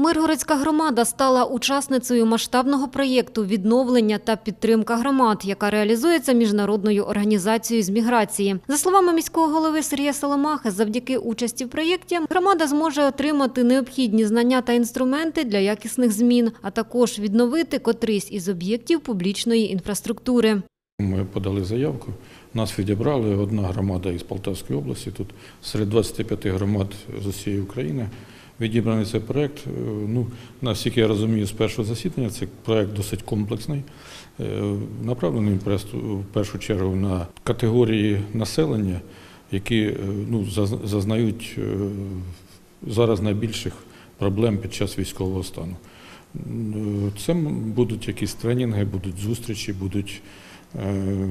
Миргородська громада стала учасницею масштабного проєкту відновлення та підтримка громад, яка реалізується міжнародною організацією з міграції. За словами міського голови Сергія Соломахи, завдяки участі в проєкті громада зможе отримати необхідні знання та інструменти для якісних змін, а також відновити котрийсь із об'єктів публічної інфраструктури. Ми подали заявку, нас відібрали одна громада із Полтавської області. Тут серед 25 громад з усієї України відібраний цей проект. Е, Ну, наскільки я розумію, з першого засідання цей проект досить комплексний, е, направлений в першу чергу на категорії населення, які е, ну, зазнають зараз найбільших проблем під час військового стану. Це будуть якісь тренінги, будуть зустрічі, будуть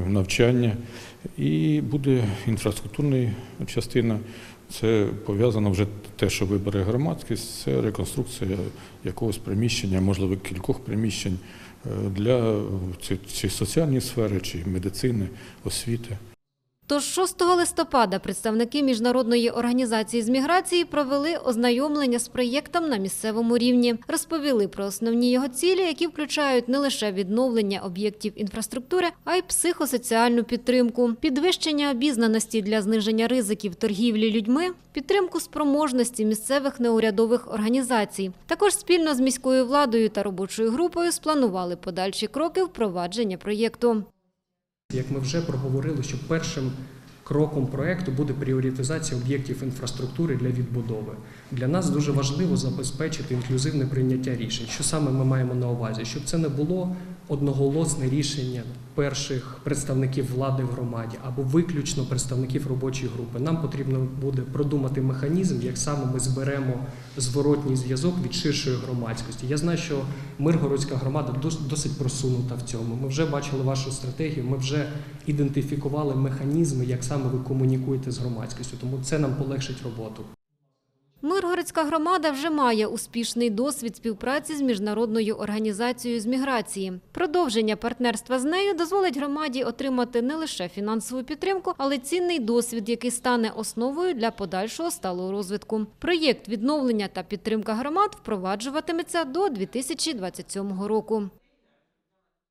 навчання і буде інфраструктурна частина. Це пов'язано вже те, що вибере громадськість, це реконструкція якогось приміщення, можливо, кількох приміщень е, для чи, соціальної сфери, чи медицини, освіти. Тож 6 листопада представники міжнародної організації з міграції провели ознайомлення з проєктом на місцевому рівні, розповіли про основні його цілі, які включають не лише відновлення об'єктів інфраструктури, а й психосоціальну підтримку, підвищення обізнаності для зниження ризиків торгівлі людьми, підтримку спроможності місцевих неурядових організацій. Також спільно з міською владою та робочою групою спланували подальші кроки впровадження проєкту. Як ми вже проговорили, що першим кроком проєкту буде пріоритизація об'єктів інфраструктури для відбудови. Для нас дуже важливо забезпечити інклюзивне прийняття рішень. Що саме ми маємо на увазі? Щоб це не було одноголосне рішення перших представників влади в громаді або виключно представників робочої групи. Нам потрібно буде продумати механізм, як саме ми зберемо зворотній зв'язок від ширшої громадськості. Я знаю, що Миргородська громада дос- досить просунута в цьому. Ми вже бачили вашу стратегію, ми вже ідентифікували механізми, як саме ви комунікуєте з громадськістю. Тому це нам полегшить роботу. Миргородська громада вже має успішний досвід співпраці з міжнародною організацією з міграції. Продовження партнерства з нею дозволить громаді отримати не лише фінансову підтримку, але цінний досвід, який стане основою для подальшого сталого розвитку. Проєкт відновлення та підтримка громад впроваджуватиметься до 2027 року.